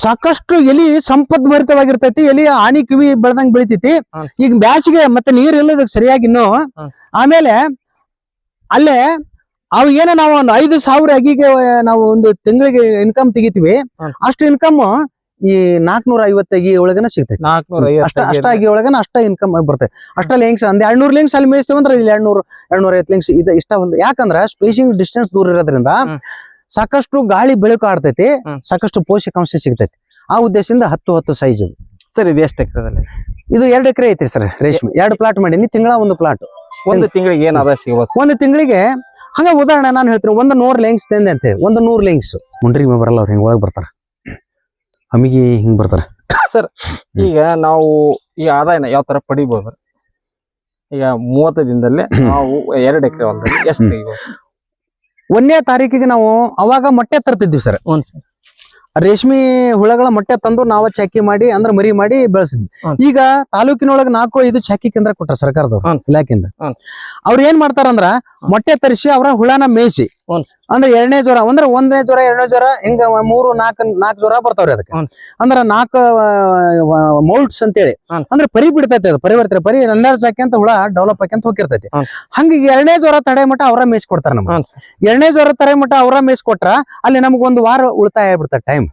ಸಾಕಷ್ಟು ಎಲಿ ಸಂಪದ್ಭರಿತವಾಗಿರ್ತೈತಿ ಎಲಿ ಆನಿ ಕಿವಿ ಬೆಳ್ದಂಗ್ ಬೆಳಿತೈತಿ. ಈಗ ಬ್ಯಾಸಿಗೆ ಮತ್ತೆ ನೀರ್ ಇಲ್ಲದ ಸರಿಯಾಗಿ ಇನ್ನು ಆಮೇಲೆ ಅಲ್ಲೇ ಅವು ಏನೋ ನಾವು ಒಂದು ಐದು ಸಾವಿರ ಅಗಿಗೆ ನಾವು ಒಂದು ತಿಂಗಳಿಗೆ ಇನ್ಕಮ್ ತೆಗಿತೀವಿ. ಅಷ್ಟು ಇನ್ಕಮ್ ಈ ನಾಲ್ಕನೂರ ಐವತ್ತು ಅಗಿ ಒಳಗನ ಸಿಗ್ತೈತಿ. ಅಷ್ಟ ಅಷ್ಟ
ಅಗಿ
ಆಗಿ ಒಳಗನ ಅಷ್ಟ ಇನ್ಕಮ್ ಬರ್ತೈತಿ. ಅಷ್ಟಲ್ಲಿ ಲಿಂಕ್ಸ್ ಒಂದ್ ಎರಡ್ನೂರ್ ಲಿಂಕ್ಸ್ ಅಲ್ಲಿ ಮೇಯಿಸ್ತೀವಿ ಅಂದ್ರೆ ಇಲ್ಲಿ ಎರಡ್ನೂರು ಎರಡ್ನೂರ ಐವತ್ತು ಲಿಂಕ್ಸ್ ಇದು ಇಷ್ಟ ಒಂದು ಯಾಕಂದ್ರ ಸ್ಪೇಸಿಂಗ್ ಡಿಸ್ಟೆನ್ಸ್ ದೂರ ಇರೋದ್ರಿಂದ ಸಾಕಷ್ಟು ಗಾಳಿ ಬೆಳಕು ಆಡ್ತೈತಿ ಸಾಕಷ್ಟು ಪೋಷಕಾಂಶ ಸಿಗ್ತೈತಿ. ಆ ಉದ್ದೇಶದಿಂದ ಹತ್ತು ಹತ್ತು ಸೈಜ್ ಇದು
ಸರ್ ಇದು ಎಷ್ಟು ಎಕರೆದಲ್ಲಿ?
ಇದು ಎರಡು ಎಕರೆ ಐತ್ರಿ ಸರ್ ರೇಷ್ಮೆ. ಎರಡು ಪ್ಲಾಟ್ ಮಾಡೀನಿ ತಿಂಗಳ ಒಂದು ಪ್ಲಾಟ್
ಒಂದು ತಿಂಗಳಿಗೆ ಏನ್ ಆದಾಯ ಸಿಗ್ಬೋದು
ಒಂದು ತಿಂಗಳಿಗೆ ಹಂಗ ಉದಾಹರಣೆ ನಾನು ಹೇಳ್ತೀನಿ ಒಂದು ನೂರ್ ಲಿಂಕ್ಸ್ ತಂದೆ ಅಂತ ಹೇಳಿ ಒಂದು ನೂರ್ ಲಿಂಕ್ಸ್ ಮುಂಡ್ರಿಗೆ ಬರಲ್ಲ ಅವ್ರು ಹಿಂಗ್ ಒಳಗೆ ಬರ್ತಾರ. ಹಮಿಗಿ ಹಿಂಗ್ ಸರ್
ಈಗ ನಾವು ಈ ಆದಾಯನ ಯಾವ ತರ ಪಡಿಬೋದು? ಈಗ ಮೂವತ್ತು ದಿನದಲ್ಲಿ ನಾವು ಎರಡು ಎಕರೆ ಹೊಲದಲ್ಲಿ ಎಷ್ಟು
ಒಂದನೇ ತಾರೀಕಿಗೆ ನಾವು ಅವಾಗ ಮೊಟ್ಟೆ ತರ್ತಿದ್ವಿ ಸರ್.
ಹ್ಞೂ ಸರ್.
ರೇಷ್ಮೆ ಹುಳಗಳ ಮೊಟ್ಟೆ ತಂದು ನಾವ ಚಾಕಿ ಮಾಡಿ ಅಂದ್ರೆ ಮರಿ ಮಾಡಿ ಬೆಳೆಸಿದ್ವಿ. ಈಗ ತಾಲೂಕಿನೊಳಗ ನಾಲ್ಕು ಐದು ಚಾಕಿ ಕೇಂದ್ರ ಕೊಟ್ಟರೆ ಸರ್ಕಾರದವ್ರು ಇಲಾಖೆಯಿಂದ. ಅವ್ರ ಏನ್ ಮಾಡ್ತಾರಂದ್ರ ಮೊಟ್ಟೆ ತರಿಸಿ ಅವರ ಹುಳನ ಮೇಯಿಸಿ ಅಂದ್ರೆ ಎರಡನೇ ಜ್ವರ ಅಂದ್ರೆ ಒಂದನೇ ಜ್ವರ ಎರಡನೇ ಜ್ವರ ಹಿಂಗ ಮೂರು ನಾಲ್ಕು ನಾಲ್ಕು ಜ್ವರ ಬರ್ತಾವ್ರಿ ಅದಕ್ಕೆ. ಅಂದ್ರೆ ನಾಲ್ಕು ಮೌಲ್ಟ್ಸ್ ಅಂತೇಳಿ.
ಹೇಳಿ
ಅಂದ್ರೆ ಪರಿ ಬಿಡ್ತೈತೆ ಅದು ಪರಿವರ್ತನೆ ಪರಿ ಚಾಕಿ ಅಂತ ಹುಳ ಡೆವಲಪ್ ಆಕಂತ ಹೋಗಿರ್ತೈತಿ. ಹಂಗ ಎರಡನೇ ಜ್ವರ ತಡೆ ಮಟ್ಟ ಅವ್ರ ಮೇಯಿಸ್ಕೊಡ್ತಾರ ನಮ್ಗೆ. ಎರಡನೇ ಜ್ವರ ತಡೆ ಮಟ್ಟ ಅವ್ರ ಮೇಯಿಸ್ಕೊಟ್ರ ಅಲ್ಲಿ ನಮ್ಗೆ ಒಂದು ವಾರ ಉಳಿತಾಯ ಆಗ್ಬಿಡ್ತಾರೆ ಟೈಮ್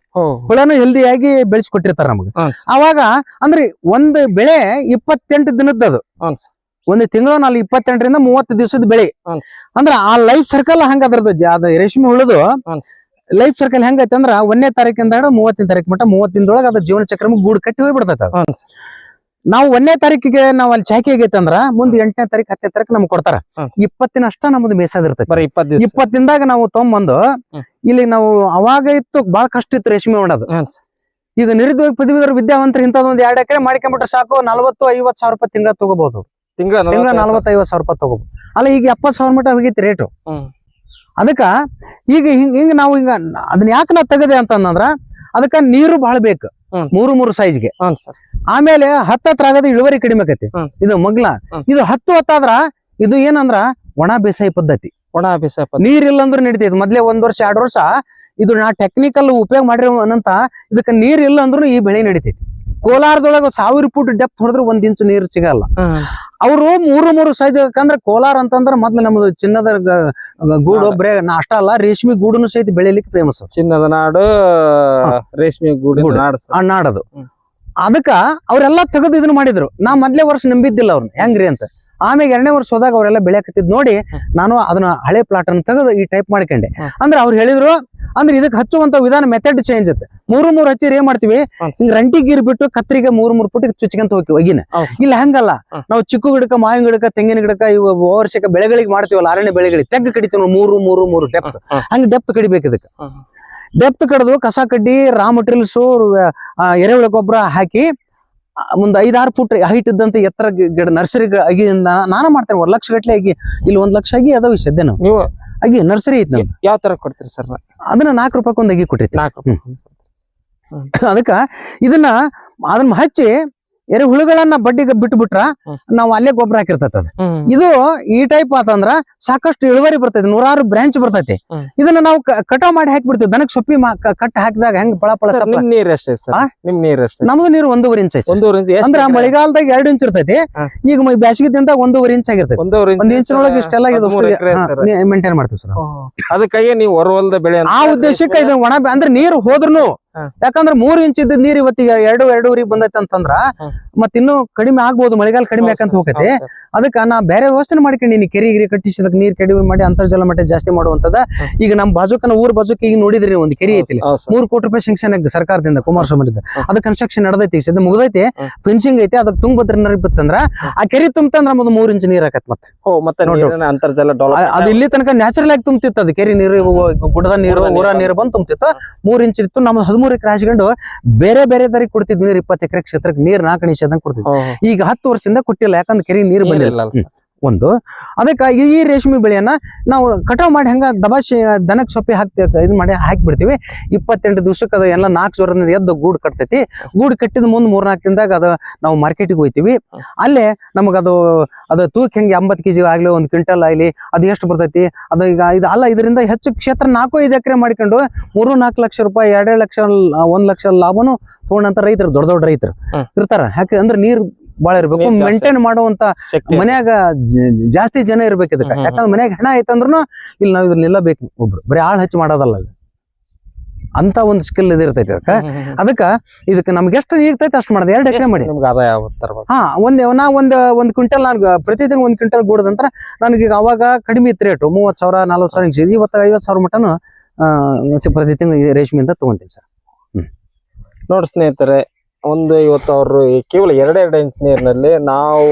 ಹುಳನು ಹೆಲ್ದಿಯಾಗಿ ಆಗಿ ನಮ್ಗೆ.
ಕೊಟ್ಟಿರ್ತಾರ ಸರ್.
ಅವಾಗ ಅಂದ್ರೆ ಒಂದು ಬೆಳೆ ಇಪ್ಪತ್ತೆಂಟು ದಿನದ್ದು
ಸರ್.
ಒಂದು ತಿಂಗಳು ನಾಲ್ ಇಪ್ಪತ್ತೆಂಟರಿಂದ ಮೂವತ್ತು ದಿವಸದ ಬೆಳೆ. ಅಂದ್ರ ಆ ಲೈಫ್ ಸರ್ಕಲ್ ಹಂಗ ಅದ್ರದ್ದು ರೇಷ್ಮೆ ಉಳಿದು ಲೈಫ್ ಸರ್ಕಲ್ ಹೆಂಗೈತೆ ಅಂದ್ರ ಒಂದನೇ ತಾರೀಕಿಂದ ಹಿಡಿದು ಮೂವತ್ತನೇ ತಾರೀಕು ಮಟ್ಟ ಮೂವತ್ತಿನದೊಳಗೆ ಅದ ಜೀವನ ಚಕ್ರ ಗೂಡು ಕಟ್ಟಿ ಹೋಗ್ಬಿಡ್ತೈತೆ ನಾವು ಒಂದನೇ ತಾರೀಕಿಗೆ ನಾವು ಅಲ್ಲಿ ಚಾಕಿ ಆಗೈತೆ ಅಂದ್ರ ಮುಂದೆ ಎಂಟನೇ ತಾರೀಕು ಹತ್ತನೇ ತಾರೀಕು ನಮ್ಗೆ ಕೊಡ್ತಾರ.
ಇಪ್ಪತ್ತಿನಷ್ಟ
ಇಪ್ಪತ್ತಿನ ಅಷ್ಟ ನಮ್ದು ಮೇಸದಿರ್ತೈತಿ. ಇಪ್ಪತ್ತಿಂದಾಗ ನಾವು ತೊಗೊಂಬಂದು ಇಲ್ಲಿ ನಾವು ಅವಾಗ ಇತ್ತು ಬಹಳ ಕಷ್ಟ ಇತ್ತು ರೇಷ್ಮೆ ಮಾಡೋದು ಈಗ ನಿರುದ್ಯೋಗ ಪದವೀಧರ ವಿದ್ಯಾವಂತರು ಇಂಥದೊಂದು ಎರಡು ಎಕರೆ ಮಾಡ್ಕೊಂಡ್ಬಿಟ್ರೆ ಸಾಕು ನಲವತ್ತು ಐವತ್ತು ಸಾವಿರ ರೂಪಾಯಿ ತಿಂಗಳ ತಗೋಬಹುದು
ತಿಂಗಳ
ತಿಂಗಳ ಸಾವಿರ. ರೂಪಾಯಿ ತಗೋಬಹುದು ಅಲ್ಲ ಈಗ ಎಪ್ಪತ್ತು ಸಾವಿರ ಮಟ್ಟ ಹೋಗೈತಿ ರೇಟು. ಅದಕ್ಕ ಈಗ ಹಿಂಗ ಹಿಂಗ ನಾವು ಹಿಂಗ ಅದನ್ನ ಯಾಕೆ ನಾ ತೆಗದೆ ಅಂತಂದ್ರ ಅದಕ್ಕ ನೀರು ಬಹಳ ಬೇಕು. ಮೂರು ಮೂರು ಸೈಜ್ಗೆ ಆಮೇಲೆ ಹತ್ತತ್ರ ಆಗದ ಇಳುವರಿ ಕಡಿಮೆ ಆಕತಿ. ಇದು ಮಗ್ಲ. ಇದು ಹತ್ತು ಹತ್ತಾದ್ರ ಇದು ಏನಂದ್ರ ಒಣ ಬೇಸಾಯ ಪದ್ಧತಿ.
ಒಣ ಬೇಸಾಯ ಪದ್ಧತಿ.
ನೀರ್ ಇಲ್ಲ ಅಂದ್ರೂ ನಡೀತೈತಿ. ಮೊದ್ಲೇ ಒಂದ್ ವರ್ಷ ಎರಡು ವರ್ಷ ಇದು ನಾ ಟೆಕ್ನಿಕಲ್ ಉಪಯೋಗ ಮಾಡಿರೋನಂತ ಇದಕ್ಕ ನೀರ್ ಇಲ್ಲ ಅಂದ್ರೂ ಈ ಬೆಳೆ ನಡೀತೈತಿ. ಕೋಲಾರದೊಳಗ ಸಾವಿರ ಫುಟ್ ಡೆಪ್ ಹೊಡೆದ್ರೆ ಒಂದ್ ಇಂಚು ನೀರು ಸಿಗಲ್ಲ. ಅವರು ಮೂರು ಮೂರು ಸೈಜ್ ಯಾಕಂದ್ರೆ ಕೋಲಾರ ಅಂತಂದ್ರ ಮೊದ್ಲು ನಮ್ದು ಚಿನ್ನದ ಗೂಡು
ಬ್ರೇ
ಬರೇ ನಾ ಅಷ್ಟ ಅಲ್ಲ ರೇಷ್ಮೆ ಗೂಡುನು ಸಹಿತ ಬೆಳಿಲಿಕ್ಕೆ ಫೇಮಸ್
ಚಿನ್ನದ ನಾಡು ರೇಷ್ಮೆ
ಗೂಡು. ನಾಡದು. ಅದಕ್ಕ ಅವ್ರೆಲ್ಲಾ ತೆಗೆದು ಇದನ್ನ ಮಾಡಿದ್ರು. ನಾ ಮೊದ್ಲೇ ವರ್ಷ ನಂಬಿದ್ದಿಲ್ಲ ಅವ್ರನ್ನ ಹೆಂಗ್ರಿ ಅಂತ. ಆಮೇಲೆ ಎರಡನೇ ವರ್ಷ ಹೋದಾಗ ಅವರೆಲ್ಲ ಬೆಳೆಯಕತ್ತಿದ್ ನೋಡಿ ನಾನು ಅದನ್ನ ಹಳೆ ಪ್ಲಾಟ್ ಅನ್ನು ತೆಗೆದು ಈ ಟೈಪ್ ಮಾಡ್ಕೊಂಡೆ. ಅಂದ್ರೆ ಅವ್ರು ಹೇಳಿದ್ರು ಅಂದ್ರೆ ಇದಕ್ಕೆ ಹಚ್ಚುವಂತ ವಿಧಾನ ಮೆಥಡ್ ಚೇಂಜ್ ಐತೆ ಮೂರು ಮೂರು ಹಚ್ಚಿರಿ ಏನ್ ಮಾಡ್ತೀವಿ? ಹಿಂಗ್ ರಂಟಿ ಗೀರ್ ಬಿಟ್ಟು ಕತ್ರಿಗೆ ಮೂರ್ ಮೂರ್ ಪುಟ್ಟಿಗೆ ಚುಚ್ಕೊಂತ ಹೋಗ್ತೀವಿ ಒಗಿನ ಇಲ್ಲ ಹಂಗಲ್ಲ. ನಾವು ಚಿಕ್ಕು ಗಿಡಕ ಮಾವಿನ ಗಿಡಕ ತೆಂಗಿನ ಗಿಡಕ್ಕ ಇವು ವರ್ಷಕ್ಕ ಬೆಳೆಗಳಿಗೆ ಮಾಡ್ತೀವಲ್ಲ ಅರಣ್ಯ ಬೆಳೆಗಳಿಗೆ ತೆಗ್ಗ ಕಡಿತೀವಿ ನಾವು ಮೂರು ಮೂರು ಮೂರು ಡೆಪ್ತ್. ಹಂಗ ಡೆಪ್ತ್ ಕಡಿಬೇಕು ಇದಕ್ಕೆ. ಡೆಪ್ತ್ ಕಡಿದು ಕಸ ಕಡ್ಡಿ ರಾ ಮಟೀರಿಯಲ್ಸ್ ಎರೆಹುಳ ಗೊಬ್ಬರ ಹಾಕಿ ಒಂದ್ ಐದಾರು ಫುಟ್ ಹೈಟ್ ಇದ್ದಂತ ಎತ್ತರ ಗಿಡ ನರ್ಸರಿ ಅಗಿಯಿಂದ ನಾನು ಮಾಡ್ತೇನೆ ಒಂದ್ ಲಕ್ಷ ಗಟ್ಲೆ ಅಗಿ ಇಲ್ಲಿ ಒಂದ್ ಲಕ್ಷ ಆಗಿ ಅದಾವ ಸದ್ಯ ನೀವು ಅಗಿ ನರ್ಸರಿ ಐತಿ ನಮ್ದು.
ಯಾವ ತರ ಕೊಡ್ತೀರಿ ಸರ್?
ಅದನ್ನ ನಾಲ್ಕು ರೂಪಾಯಿ ಒಂದು ಅಗಿ ಕೊಟ್ಟೈತಿ
ನಾಲ್ಕು
ಅದಕ್ಕ ಇದನ್ನ ಅದನ್ನ ಹಚ್ಚಿ ಎರೆಹುಳುಗಳನ್ನ ಬಡ್ಡಿಗೆ ಬಿಟ್ಟು ಬಿಟ್ರ
ಹ್ಮ್.
ನಾವು ಅಲ್ಲೇ ಗೊಬ್ಬರ ಹಾಕಿರ್ತೈತಿ ಅದು. ಇದು ಈ ಟೈಪ್ ಆತಂದ್ರ ಸಾಕಷ್ಟು ಇಳುವರಿ ಬರ್ತೈತಿ ನೂರಾರು ಬ್ರಾಂಚ್ ಬರ್ತೈತಿ. ಇದನ್ನ ನಾವು ಕಟಾವ್ ಮಾಡಿ ಹಾಕ್ಬಿಡ್ತೀವಿ. ದನಕ್ ಸೊಪ್ಪಿ ಕಟ್ ಹಾಕಿದಾಗ ಹೆಂಗ್ ಪಳ ಪಳ
ನೀರ್ ಎಷ್ಟೇ ಸರ್? ನಿಮ್ ನೀರ್ ಎಷ್ಟೇ
ನಮ್ದು ನೀರು ಒಂದೂವರೆ ಇಂಚ್ ಐತಿ.
ಒಂದೂವರೆ ಇಂಚ್
ಅಂದ್ರ ಮಳೆಗಾಲದಾಗ ಎರಡು ಇಂಚ್ ಇರ್ತೈತಿ. ಈಗ ಬ್ಯಾಸಿಗೆ ದಿನದಾಗ ಒಂದೂವರೆ ಇಂಚ್ ಆಗಿರ್ತೈತಿ. ಒಂದ್ ಇಂಚಿನೊಳಗೆ ಇಷ್ಟೆಲ್ಲ ಇದು. ಮೇಂಟೈನ್ ಮಾಡ್ತೀವಿ ಸರ್.
ಅದಕ್ಕೆ ನೀವು ಹೊರವಲ್ದ ಬೆಳೆ
ಆ ಉದ್ದೇಶಕ್ಕೆ ಇದು ಒಣ ಅಂದ್ರೆ ನೀರು ಹೋದ್ರುನು
ಹಾ.
ಯಾಕಂದ್ರ ಮೂರ್ ಇಂಚ್ ಇದ್ದ ನೀರ್ ಇವತ್ತಿಗೆ ಎರಡು ಎರಡೂವರೆಗೆ ಬಂದೈತೆ ಅಂತಂದ್ರ. ಮತ್ ಇನ್ನು ಕಡಿಮೆ ಆಗ್ಬಹುದು ಮಳೆಗಾಲ ಕಡಿಮೆ ಯಾಕಂತ
ಹೋಗತಿ.
ಅದಕ್ಕ ನಾ ಬೇರೆ ವ್ಯವಸ್ಥೆ ಮಾಡ್ಕೊಂಡಿನಿ ಕೆರೆ ಗಿರಿ ಕಟ್ಟಿಸಿದ ನೀರ್ ಕಡಿಮೆ ಮಾಡಿ ಅಂತರ್ಜಲ ಮಟ್ಟ ಜಾಸ್ತಿ ಮಾಡುವಂತದ. ಈಗ ನಮ್ ಬಾಜುಕನ ಊರ್ ಬಾಜುಕ ಈಗ ನೋಡಿದ್ರಿ ಒಂದ್ ಕೆರೆ ಐತಿ ಮೂರ್ ಕೋಟಿ ರೂಪಾಯಿ ಶಂಕ್ಷನ್ ಸರ್ಕಾರದಿಂದ ಕುಮಾರಸ್ವಾಮಿ
ಇದ್ದ
ಅದ ಕನ್ಸ್ಟ್ರಕ್ಷನ್ ನಡೆದೈತಿ. ಸದ್ಯ ಮುಗ್ದೈತಿ. ಫಿನಿಶಿಂಗ್ ಐತಿ ಅದಕ್ಕೆ ತುಂಗಭದ್ರ ನೀರ್ ಬಿತ್ತಂದ್ರ ಆ ಕೆರೆ ತುಂಬತಂದ್ರ ನಮ್ದು ಮೂರ್ ಇಂಚ್ ನೀರ್ ಹಾಕತ್ ಮತ್ತೆ.
ಅಂತರ್ಜಲ
ಅದು ಇಲ್ಲಿ ತನಕ ನ್ಯಾಚುರಲ್ ಆಗಿ ತುಂಬ್ತಿತ್ತು ಅದು. ಕೆರೆ ನೀರು ಗುಡದ ಗುಡ್ಡದ ನೀರು. ಊರ
ನೀರು
ನೀರು ಬಂದು ತುಂಬ್ತಿತ್ತು. ಮೂರ್ ಇಂಚ್ ಇತ್ತು. ನಮ್ದು ಹದಿಮೂರು ಎಕರೆ ಹಾಸ್ಕೊಂಡು ಬೇರೆ ಬೇರೆ ದಾರಿ ಕೊಡ್ತಿದ್ವಿ ನೀರು ಇಪ್ಪತ್ತು ಎಕರೆ ಕ್ಷೇತ್ರಕ್ಕೆ ನೀರ್ ನಾಲ್ಕು ನಿಷೇಧ ಕೊಡ್ತಿದ್ವಿ. ಈಗ ಹತ್ತು ವರ್ಷದಿಂದ ಕೊಟ್ಟಿಲ್ಲ ಯಾಕಂದ್ರೆ ಕೆರೆ ನೀರು ಬಂದಿಲ್ಲ. ಒಂದು. ಅದಕ್ಕಾಗಿ ಈ ರೇಷ್ಮೆ ಬೆಳೆಯನ್ನ ನಾವು ಕಟಾವು ಮಾಡಿ ಹೆಂಗ ದಬಾಶಿ ದನಕ್ಕೆ ಸೊಪ್ಪಿ ಹಾಕ್ತಿ ಇದು ಮಾಡಿ ಹಾಕಿಬಿಡ್ತೀವಿ. ಇಪ್ಪತ್ತೆಂಟು ದಿವಸಕ್ಕೆ ಅದು ಎಲ್ಲ ನಾಲ್ಕು ಜ್ವರದಿಂದ ಎದ್ದು ಗೂಡು ಕಟ್ತೈತಿ. ಗೂಡು ಕಟ್ಟಿದ ಮುಂದೆ ಮೂರ್ನಾಲ್ಕು ದಿನದಾಗ ಅದು ನಾವು ಮಾರ್ಕೆಟಿಗೆ ಹೋಗ್ತೀವಿ ಅಲ್ಲೇ ನಮಗದು ಅದು ತೂಕ ಹೆಂಗೆ ಎಂಬತ್ತು ಕೆಜಿ ಆಗ್ಲಿ ಒಂದು ಕ್ವಿಂಟಲ್ ಆಗ್ಲಿ ಅದು ಎಷ್ಟು ಬರ್ತೈತಿ? ಅದು ಈಗ ಇದು ಅಲ್ಲ ಇದರಿಂದ ಹೆಚ್ಚು ಕ್ಷೇತ್ರ ನಾಲ್ಕು ಐದು ಎಕರೆ ಮಾಡ್ಕೊಂಡು ಮೂರು ನಾಲ್ಕು ಲಕ್ಷ ರೂಪಾಯಿ ಎರಡೆರಡು ಲಕ್ಷ ಒಂದು ಲಕ್ಷ ಲಾಭನು ತಗೊಂಡಂತ ರೈತರು ದೊಡ್ಡ ದೊಡ್ಡ ರೈತರು ಇರ್ತಾರ. ಯಾಕೆ ಅಂದ್ರೆ ನೀರ್ ಬಾಳ ಇರ್ಬೇಕು. ಮೇಂಟೈನ್ ಮಾಡುವಂತ ಮನ್ಯಾಗ ಜಾಸ್ತಿ ಜನ ಇರ್ಬೇಕು ಇದಕ್ಕ ಯಾಕಂದ್ರೆ ಮನ್ಯಾಗ ಹಣ ಐತಂದ್ರೂ ಇಲ್ಲಿ ನಾವು ಇದನ್ನ ನಿಲ್ಲಬೇಕು ಒಬ್ರು. ಬರೀ ಆಳ್ ಹಚ್ಚಿ ಮಾಡೋದಲ್ಲ ಅದು. ಅಂತ ಒಂದು ಸ್ಕಿಲ್ ಇದಿರ್ತೈತಿ ಅದಕ್ಕ. ಅದಕ್ಕೆ ಇದಕ್ಕೆ ನಮ್ಗೆ ಎಷ್ಟು ಈಗ್ತೈತೆ ಅಷ್ಟು ಮಾಡೋದು. ಎರಡು ಎಕರೆ ಮಾಡಿ? ಹಾ ಒಂದ್ ನಾ ಒಂದ್ ಒಂದ್ ಕ್ವಿಂಟಲ್ ನಾನು ಪ್ರತಿದಿನ ಒಂದ್ ಕ್ವಿಂಟಲ್ ಗೂಡದಂತ್ರ ನನಗೆ ಈಗ ಅವಾಗ ಕಡಿಮೆ ಇತ್ತು ರೇಟು. ಮೂವತ್ ಸಾವಿರ ನಲ್ವತ್ ಸಾವಿರ ಹಿಂಗ್ ಇವತ್ತ ಐವತ್ ಸಾವಿರ ಮಟನು ಆ, ಪ್ರತಿ ತಿಂಗಳು ರೇಷ್ಮೆಯಿಂದ ತಗೊಂತೀನಿ ಸರ್.
ನೋಡಿ ಸ್ನೇಹಿತರೆ ಒಂದು ಇವತ್ತು ಅವರು ಕೇವಲ ಎರಡೆರಡು ಇಂಚ್ ನೀರಿನಲ್ಲಿ ನಾವು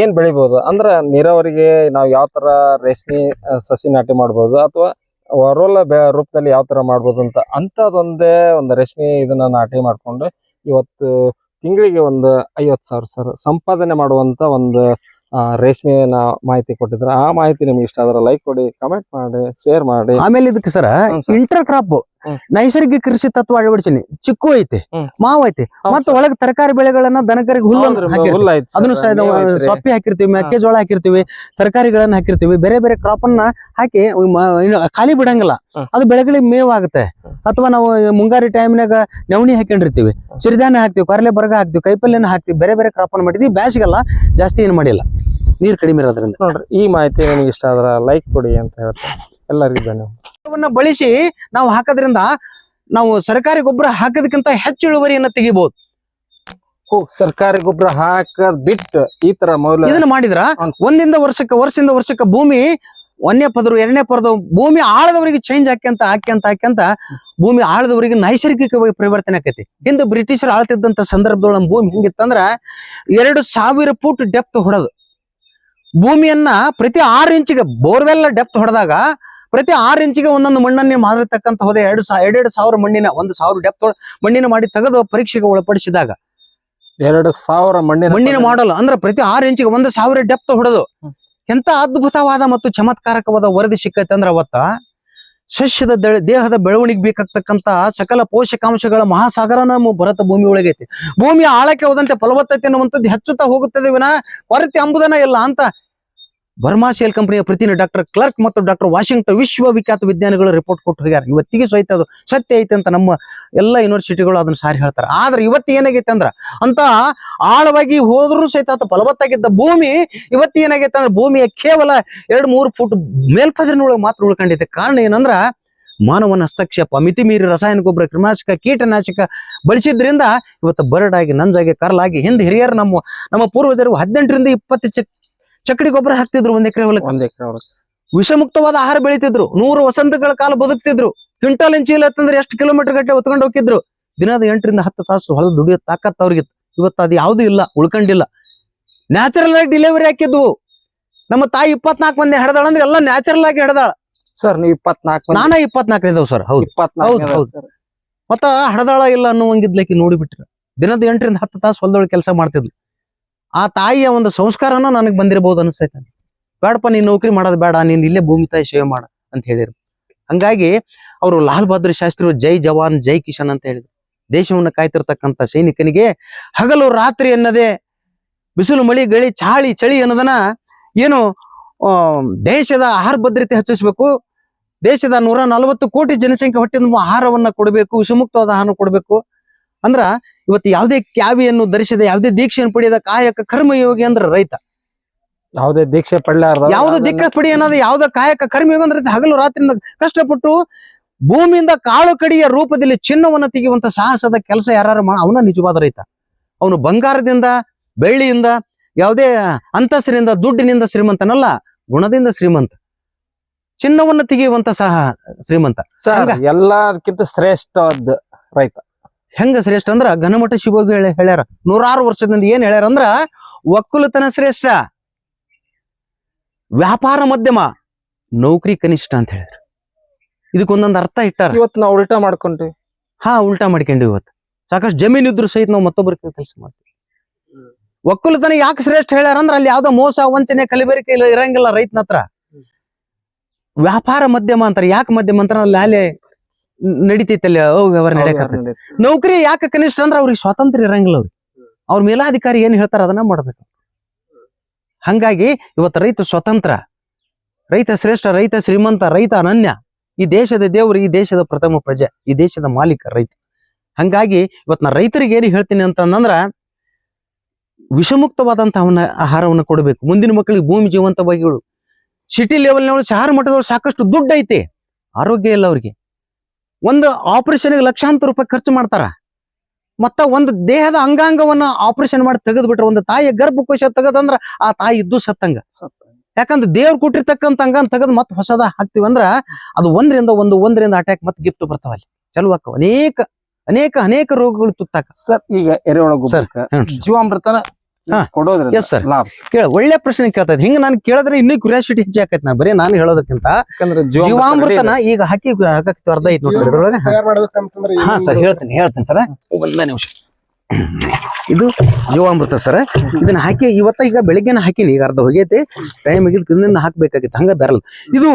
ಏನು ಬೆಳಿಬೋದು? ಅಂದ್ರೆ ನೀರಾವರಿಗೆ ನಾವು ಯಾವ ಥರ ರೇಷ್ಮೆ ಸಸಿ ನಾಟಿ ಮಾಡ್ಬೋದು? ಅಥವಾ ವರೋಲ ಬೆ ರೂಪದಲ್ಲಿ ಯಾವ ಥರ ಮಾಡ್ಬೋದು ಅಂತ ಅಂಥದ್ದೊಂದೇ ಒಂದು ರೇಷ್ಮೆ ಇದನ್ನ ನಾಟಿ ಮಾಡಿಕೊಂಡು ಇವತ್ತು ತಿಂಗಳಿಗೆ ಒಂದು ಐವತ್ತು ಸಾವಿರ ಸರ್ ಸಂಪಾದನೆ ಮಾಡುವಂತ ಒಂದು ರೇಷ್ಮೆಯನ್ನ ರೇಷ್ಮೆನ ಮಾಹಿತಿ ಕೊಟ್ಟಿದ್ರೆ ಆ ಮಾಹಿತಿ ನಿಮ್ಗೆ ಇಷ್ಟ ಆದ್ರೆ ಲೈಕ್ ಕೊಡಿ ಕಮೆಂಟ್ ಮಾಡಿ ಶೇರ್ ಮಾಡಿ.
ಆಮೇಲೆ ಇದಕ್ಕೆ ಸರ್ ಇಂಟರ್ ಕ್ರಾಪ್. ನೈಸರ್ಗಿಕ ಕೃಷಿ ತತ್ವ ಅಳವಡಿಸಿನಿ ಚಿಕ್ಕು ಐತಿ. ಮಾವು ಐತಿ ಮತ್ತ. ಒಳಗೆ ತರಕಾರಿ ಬೆಳೆಗಳನ್ನ ದನಕರಿಗೆ ಹುಲ್ಲು ಅದನ್ನು. ಸೊಪ್ಪಿ ಹಾಕಿರ್ತೀವಿ ಮೆಕ್ಕೆಜೋಳ ಹಾಕಿರ್ತೀವಿ ತರಕಾರಿಗಳನ್ನ ಹಾಕಿರ್ತೀವಿ ಬೇರೆ ಬೇರೆ ಕ್ರಾಪ್ ಅನ್ನ ಹಾಕಿ ಖಾಲಿ ಬಿಡಂಗಿಲ್ಲ. ಅದು ಬೆಳೆಗಳಿಗೆ ಮೇವ್ ಆಗುತ್ತೆ ಅಥವಾ ನಾವು ಮುಂಗಾರಿ ಟೈಮ್ನಾಗ ನವಣಿ ಹಾಕೊಂಡಿರ್ತೀವಿ ಸಿರಿಧಾನ್ಯ ಹಾಕ್ತಿವಿ ಕರಲೆ ಬರಗ ಹಾಕ್ತಿವಿ ಕೈಪಲ್ಯನ ಹಾಕ್ತಿವಿ ಬೇರೆ ಬೇರೆ ಕ್ರಾಪ್ ಅನ್ನ ಮಾಡಿದ್ವಿ ಬ್ಯಾಸಿಗೆಲ್ಲ ಜಾಸ್ತಿ ಏನು ಮಾಡಿಲ್ಲ. ನೀರ್ ಕಡಿಮೆ ಇರೋದ್ರಿಂದ.
ನೋಡ್ರಿ ಈ ಮಾಹಿತಿ ನಿಮ್ಗೆ ಇಷ್ಟ ಆದ್ರ ಲೈಕ್ ಕೊಡಿ ಅಂತ ಹೇಳ್ತಾರೆ ಎಲ್ಲರಿಗೂ ಧನ್ಯವಾದ.
ಬಳಸಿ ನಾವು ಹಾಕೋದ್ರಿಂದ ನಾವು ಸರ್ಕಾರಿ ಗೊಬ್ಬರ ಹಾಕೋದಕ್ಕಿಂತ ಹೆಚ್ಚು ಇಳುವರಿಯನ್ನ ತೆಗಿಬಹುದು
ಸರ್ಕಾರಿ ಗೊಬ್ಬರ ಹಾಕದ್ ಬಿಟ್ಟು ಈ ತರ ಮೌಲ್ಯ
ಇದನ್ನ ಮಾಡಿದ್ರ ಒಂದಿಂದ ವರ್ಷಕ್ಕೆ ವರ್ಷದಿಂದ ವರ್ಷಕ್ಕೆ ಭೂಮಿ ಒಂದನೇ ಪದರು ಎರಡನೇ ಪದರು ಭೂಮಿ ಆಳದವರಿಗೆ ಚೇಂಜ್ ಹಾಕ್ಯಂತ ಹಾಕ್ಯಂತ ಹಾಕ್ಯಂತ ಭೂಮಿ ಆಳದವರಿಗೆ ನೈಸರ್ಗಿಕವಾಗಿ ಪರಿವರ್ತನೆ ಆಕೈತಿ. ಹಿಂದೆ ಬ್ರಿಟಿಷರು ಆಳ್ತಿದ್ದಂತ ಸಂದರ್ಭದೊಳಗೆ ಭೂಮಿ ಹೆಂಗಿತ್ತಂದ್ರ ಎರಡು ಸಾವಿರ ಫೂಟ್ ಡೆಪ್ತ್ ಹೊಡೋದು. ಭೂಮಿಯನ್ನ ಪ್ರತಿ ಆರು ಇಂಚಿಗೆ ಬೋರ್ವೆಲ್ ಡೆಪ್ತ್ ಹೊಡೆದಾಗ ಪ್ರತಿ ಆರು ಇಂಚಿಗೆ ಒಂದೊಂದು ಮಣ್ಣನ್ನ ಮಾಡಿರ್ತಕ್ಕಂತ ಹೋದ ಎರಡು ಸಾ ಎರಡೆರಡು ಸಾವಿರ ಮಣ್ಣಿನ ಒಂದು ಸಾವಿರ ಡೆಪ್ತ್ ಮಣ್ಣಿನ ಮಾಡಿ ತೆಗೆದು ಪರೀಕ್ಷೆಗೆ ಒಳಪಡಿಸಿದಾಗ.
ಎರಡು ಸಾವಿರ ಮಣ್ಣಿನ
ಮಣ್ಣಿನ ಮಾಡಲ್ ಅಂದ್ರೆ ಪ್ರತಿ ಆರು ಇಂಚಿಗೆ ಒಂದು ಸಾವಿರ ಡೆಪ್ತ್ ಹೊಡೆದು. ಎಂತ ಅದ್ಭುತವಾದ ಮತ್ತು ಚಮತ್ಕಾರಕವಾದ ವರದಿ ಸಿಕ್ಕೈತೆ ಅಂದ್ರೆ ಅವತ್ತ ಸಸ್ಯದ ದೇಹದ ಬೆಳವಣಿಗೆ ಬೇಕಾಗ್ತಕ್ಕಂತ ಸಕಲ ಪೋಷಕಾಂಶಗಳ ಮಹಾಸಾಗರ ನಮ್ಮ ಭರತ ಭೂಮಿ ಒಳಗೈತಿ. ಭೂಮಿ ಆಳಕ್ಕೆ ಹೋದಂತೆ ಫಲವತ್ತತೆ ಅನ್ನುವಂಥದ್ದು ಹೆಚ್ಚುತ್ತಾ ಹೋಗುತ್ತದೆ ವಿನ ಕೊರತೆ ಅಂಬುದನ ಇಲ್ಲ ಅಂತ ಬರ್ಮಾ ಸೇಲ್ ಕಂಪನಿಯ ಪ್ರತಿನಿಧಿ ಡಾಕ್ಟರ್ ಕ್ಲರ್ಕ್ ಮತ್ತು ಡಾಕ್ಟರ್ ವಾಷಿಂಗ್ಟನ್ ವಿಶ್ವವಿಖ್ಯಾತ ವಿಜ್ಞಾನಿಗಳು ರಿಪೋರ್ಟ್ ಕೊಟ್ಟು ಹೋಗ್ಯಾರ. ಇವತ್ತಿಗೆ ಸಹಿತ ಅದು ಸತ್ಯ ಐತೆ ಅಂತ ನಮ್ಮ ಎಲ್ಲ ಯೂನಿವರ್ಸಿಟಿಗಳು ಅದನ್ನ ಸಾರಿ ಹೇಳ್ತಾರೆ. ಆದ್ರೆ ಇವತ್ತು ಏನಾಗೈತೆ ಅಂದ್ರ ಅಂತ ಆಳವಾಗಿ ಹೋದ್ರೂ ಸಹಿತ ಅದು ಫಲವತ್ತಾಗಿದ್ದ ಭೂಮಿ ಇವತ್ತು ಏನಾಗೈತೆ ಅಂದ್ರೆ ಭೂಮಿಯ ಕೇವಲ ಎರಡು ಮೂರು ಫುಟ್ ಮೇಲ್ಪದರಿನೊಳಗೆ ಮಾತ್ರ ಉಳ್ಕೊಂಡೈತೆ ಕಾರಣ ಏನಂದ್ರ ಮಾನವನ ಹಸ್ತಕ್ಷೇಪ ಮಿತಿ ಮೀರಿ ರಸಾಯನ ಗೊಬ್ಬರ ಕ್ರಿಮಿನಾಶಕ ಕೀಟನಾಶಕ ಬಳಸಿದ್ರಿಂದ ಇವತ್ತು ಬರಡಾಗಿ, ನಂಜಾಗಿ, ಕರಲಾಗಿ, ಹಿಂದೆ ಹಿರಿಯರು ನಮ್ಮ ನಮ್ಮ ಪೂರ್ವಜರು ಹದಿನೆಂಟರಿಂದ ಇಪ್ಪತ್ತು ಚಕ್ ಚಕ್ಕಡಿ ಗೊಬ್ಬರ ಹಾಕ್ತಿದ್ರು ಒಂದ್ ಎಕರೆ ಹೊಲಕ್ಕೆ.
ಒಂದ್ ಎಕರೆ ಹೊಲಕ್ಕೆ.
ವಿಷಮುಕ್ತವಾದ ಆಹಾರ ಬೆಳಿತಿದ್ರು. ನೂರು ವಸಂತಗಳ ಕಾಲ ಬದುಕ್ತಿದ್ರು. ಕ್ವಿಂಟಾಲ್ ಚೀಲ ಅಂತಂದ್ರೆ ಎಷ್ಟು ಕಿಲೋಮೀಟರ್ ಗಟ್ಟೆ ಹೊತ್ಕೊಂಡು ಹೋಗಿದ್ರು ದಿನದ ಎಂಟರಿಂದ ಹತ್ತು ತಾಸು ಹೊಲ ದುಡಿಯೋ ತಾಕತ್ ಅವ್ರಿಗೆ ಇವತ್ತು ಅದು ಯಾವ್ದು ಇಲ್ಲ ಉಳ್ಕೊಂಡಿಲ್ಲ. ನ್ಯಾಚುರಲ್ ಆಗಿ ಡೆಲಿವರಿ ಹಾಕಿದ್ವು. ನಮ್ಮ ತಾಯಿ ಇಪ್ಪತ್ನಾಲ್ಕು ಮಂದಿ ಹಡದಾಳ ಅಂದ್ರೆ ಎಲ್ಲ ನ್ಯಾಚುರಲ್ ಆಗಿ ಹಡದಾಳ.
ಸರ್ ನೀವು ಇಪ್ಪತ್ನಾಲ್ಕು
ನಾನ ಇಪ್ಪತ್ನಾಲ್ಕು ಇದಾವ್ ಸರ್ ಹೌದು. ಹೌದು, ಹೌದು.
ಸರ್.
ಮತ್ತ ಹಡದಾಳ ಇಲ್ಲ ಅನ್ನುವಂಗಿದ್ಲಕಿ ನೋಡಿಬಿಟ್ರ. ದಿನದ ಎಂಟರಿಂದ ಹತ್ತು ತಾಸು ಹೊಲದೊಳಗೆ ಕೆಲಸ ಮಾಡ್ತಿದ್ಲು. ಆ ತಾಯಿಯ ಒಂದು ಸಂಸ್ಕಾರನ ನನಗೆ ಬಂದಿರಬಹುದು ಅನಿಸ್ತೈತೆ ಬೇಡಪ್ಪ, ನೀನ್ ನೌಕರಿ ಮಾಡೋದು ಬೇಡ, ನೀನ್ ಇಲ್ಲೇ ಭೂಮಿ ತಾಯಿ ಸೇವೆ ಮಾಡ ಅಂತ ಹೇಳಿದ್ರು. ಹಂಗಾಗಿ ಅವರು ಲಾಲ್ ಬಹದ್ದೂರ್ ಶಾಸ್ತ್ರಿ ಜೈ ಜವಾನ್, ಜೈ ಕಿಶನ್ ಅಂತ ಹೇಳಿದ್ರು. ದೇಶವನ್ನು ಕಾಯ್ತಿರ್ತಕ್ಕಂಥ ಸೈನಿಕನಿಗೆ ಹಗಲು ರಾತ್ರಿ ಅನ್ನದೇ ಬಿಸಿಲು, ಮಳಿ, ಗಳಿ, ಚಾಳಿ, ಚಳಿ ಅನ್ನೋದನ್ನ ಏನು ದೇಶದ ಆಹಾರ ಭದ್ರತೆ ಹೆಚ್ಚಿಸಬೇಕು. ದೇಶದ ನೂರ ನಲವತ್ತು ಕೋಟಿ ಜನಸಂಖ್ಯೆ ಹೊಟ್ಟೆ ಆಹಾರವನ್ನ ಕೊಡಬೇಕು, ವಿಷಮುಕ್ತವಾದ ಆಹಾರ ಕೊಡಬೇಕು. ಅಂದ್ರ ಇವತ್ತು ಯಾವುದೇ ಕ್ಯಾವಿಯನ್ನು ಧರಿಸಿದ ಯಾವುದೇ ದೀಕ್ಷೆಯನ್ನು ಪಡೆಯದ ಕಾಯಕ ಕರ್ಮಯೋಗಿ ಅಂದ್ರ ರೈತ.
ಯಾವುದೇ ದೀಕ್ಷೆ ಪಡ್ಲಾರ್ದ
ಯಾವ್ದು ದಿಕ್ಕ ಪಡಿ ಅನ್ನೋದು ಯಾವ್ದ ಕಾಯಕ ಕರ್ಮಯೋಗಿ ಅಂದ್ರೆ ಹಗಲು ರಾತ್ರಿಯಿಂದ ಕಷ್ಟಪಟ್ಟು ಭೂಮಿಯಿಂದ ಕಾಳು ಕಡಿಯ ರೂಪದಲ್ಲಿ ಚಿನ್ನವನ್ನು ತೆಗೆಯುವಂತ ಸಾಹಸದ ಕೆಲಸ ಯಾರು ಮಾಡ ಅವನ ನಿಜವಾದ ರೈತ. ಅವನು ಬಂಗಾರದಿಂದ ಬೆಳ್ಳಿಯಿಂದ ಯಾವುದೇ ಅಂತಸ್ತಿನಿಂದ ದುಡ್ಡಿನಿಂದ ಶ್ರೀಮಂತನಲ್ಲ ಗುಣದಿಂದ ಶ್ರೀಮಂತ. ಚಿನ್ನವನ್ನು ತೆಗೆಯುವಂತ ಸಹ ಶ್ರೀಮಂತ.
ಎಲ್ಲಕ್ಕಿಂತ ಶ್ರೇಷ್ಠವಾದ ರೈತ.
ಹೆಂಗ ಶ್ರೇಷ್ಠ ಅಂದ್ರ ಘನಮಠ ಶಿವೋಗಿ ಹೇಳಿ ಹೇಳ್ಯಾರ. ನೂರಾರು ವರ್ಷದಿಂದ ಏನ್ ಹೇಳ್ಯಾರ ಅಂದ್ರ ಒಕ್ಕಲುತನ ಶ್ರೇಷ್ಠ ವ್ಯಾಪಾರ ಮಧ್ಯಮ ನೌಕರಿ ಕನಿಷ್ಠ ಅಂತ ಹೇಳಿದ್ರು ಇದಕ್ಕೊಂದೊಂದು ಅರ್ಥ ಇಟ್ಟಾರ.
ಇವತ್ತು ನಾವು ಉಲ್ಟಾ ಮಾಡ್ಕೊಂಡ್ವಿ.
ಹಾ ಉಲ್ಟಾ ಮಾಡ್ಕೊಂಡಿ ಇವತ್ತು. ಸಾಕಷ್ಟು ಜಮೀನ್ ಇದ್ರು ಸಹಿತ ನಾವು ಮತ್ತೊಬ್ಬರ ಕೆಲಸ ಮಾಡ್ತೀವಿ. ಒಕ್ಕಲುತನ ಯಾಕೆ ಶ್ರೇಷ್ಠ ಹೇಳ್ಯಾರ ಅಂದ್ರ ಅಲ್ಲಿ ಯಾವ್ದೋ ಮೋಸ ವಂಚನೆ ಕಲಿಬೇರಿಕೆ ಇಲ್ಲ ಇರಂಗಿಲ್ಲ ರೈತನ ಹತ್ರ. ವ್ಯಾಪಾರ ಮಧ್ಯಮ ಅಂತಾರೆ. ಯಾಕೆ ಮಧ್ಯಮ ಅಂತಾರೆ? ಅಲ್ಲಿ ಅಲ್ಲೇ ನಡಿತೈತೆ ಅಲ್ಲಿ ಅವ್ ವ್ಯವಹಾರ ನಡೆಯಕತ್ತ ನೌಕರಿ ಯಾಕೆ ಕನಿಷ್ಠ ಅಂದ್ರೆ ಅವ್ರಿಗೆ ಸ್ವಾತಂತ್ರ್ಯ ಇರಂಗಿಲ್ಲ ಅವ್ರಿ ಅವ್ರ ಮೇಲಾಧಿಕಾರಿ ಏನ್ ಹೇಳ್ತಾರ ಅದನ್ನ ಮಾಡ್ಬೇಕು. ಹಂಗಾಗಿ ಇವತ್ತು ರೈತ ಸ್ವತಂತ್ರ ರೈತ ಶ್ರೇಷ್ಠ ರೈತ ಶ್ರೀಮಂತ ರೈತ ಅನನ್ಯ ಈ ದೇಶದ ದೇವರು ಈ ದೇಶದ ಪ್ರಥಮ ಪ್ರಜೆ ಈ ದೇಶದ ಮಾಲೀಕ ರೈತ. ಹಂಗಾಗಿ ಇವತ್ತು ನಾ ರೈತರಿಗೆ ಏನು ಹೇಳ್ತೀನಿ ಅಂತಂದ್ರ ವಿಷಮುಕ್ತವಾದಂತಹ ಅವನ ಆಹಾರವನ್ನು ಕೊಡಬೇಕು. ಮುಂದಿನ ಮಕ್ಕಳಿಗೆ ಭೂಮಿ ಜೀವಂತವಾಗಿಗಳು ಸಿಟಿ ಲೆವೆಲ್ನೊಳಗೆ ಶಹರ ಮಟ್ಟದವ್ರು ಸಾಕಷ್ಟು ದುಡ್ಡು ಐತೆ ಆರೋಗ್ಯ ಇಲ್ಲ ಅವ್ರಿಗೆ. ಒಂದು ಆಪರೇಷನ್ಗೆ ಲಕ್ಷಾಂತರ ರೂಪಾಯಿ ಖರ್ಚು ಮಾಡ್ತಾರ. ಮತ್ತ ಒಂದು ದೇಹದ ಅಂಗಾಂಗವನ್ನ ಆಪರೇಷನ್ ಮಾಡಿ ತೆಗೆದು ಬಿಟ್ರೆ ಒಂದು ತಾಯಿಯ ಗರ್ಭಕೋಶ ತೆಗದಂದ್ರ ಆ ತಾಯಿ ಇದ್ದು ಸತ್ತಂಗ. ಯಾಕಂದ್ರೆ ದೇವ್ರು ಕೊಟ್ಟಿರ್ತಕ್ಕಂಥ ಅಂಗ ತೆಗೆದು ಮತ್ತೆ ಹೊಸದ ಹಾಕ್ತಿವಿ ಅಂದ್ರ ಅದು ಒಂದರಿಂದ ಒಂದು ಒಂದರಿಂದ ಅಟ್ಯಾಕ್ ಮತ್ತೆ ಗಿಫ್ಟ್ ಬರ್ತಾವಲ್ಲಿ ಅಲ್ಲಿ. ಚಲೋ ಅನೇಕ ಅನೇಕ ಅನೇಕ ರೋಗಗಳು ತುತ್ತಾಕ.
ಸರ್ ಈಗ ಎರೆ
ಸರ್,
ಗೊಬ್ಬರಕ್ಕೆ ಜೀವಾಮೃತನ
sir.
ಲಾಭ.
ಕೇಳ ಒಳ್ಳೆ ಪ್ರಶ್ನೆ ಕೇಳ್ತಾ ಹಿಂಗ ನಾನು ಕೇಳಿದ್ರೆ ಇನ್ನೂ ಕ್ಯೂರಿಯಾಸಿಟಿ ಹೆಚ್ಚು ಆಕೈತಿ ನಾ ಬರೀ ನಾನು ಹೇಳೋದಕ್ಕಿಂತ. ಜೀವಾಮೃತನ ಈಗ ಹಾಕಿ ಹಾಕಕ್ಕೆ ಅರ್ಧ ಐತಿ ನೋಡಿ ಸರ್ ಹಾ ಸರ್ ಹೇಳ್ತೀನಿ ಹೇಳ್ತೀನಿ ಸರ್ ಒಂದ ನಿಮಿಷ. ಇದು ಜೀವಾಮೃತ ಸರ್ ಇದನ್ನ ಹಾಕಿ ಇವತ್ತ ಈಗ ಬೆಳಿಗ್ಗೆನ ಹಾಕಿನಿ. ಈಗ ಅರ್ಧ ಹೋಗೈತಿ. ಟೈಮ್ ಆಗಿದ್ ಇನ್ನೂ ಹಾಕ್ಬೇಕಾಗಿತ್ತು. ಹಂಗ ಬ್ಯಾರಲ್ ಇದು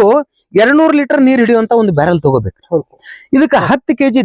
ಎರಡ್ನೂರು ಲೀಟರ್ ನೀರ್ ಹಿಡಿಯುವಂತ ಒಂದು ಬ್ಯಾರಲ್ ತಗೋಬೇಕು.
ಇದಕ್ಕೆ
ಇದಕ್ಕ ಹತ್ತು ಕೆಜಿ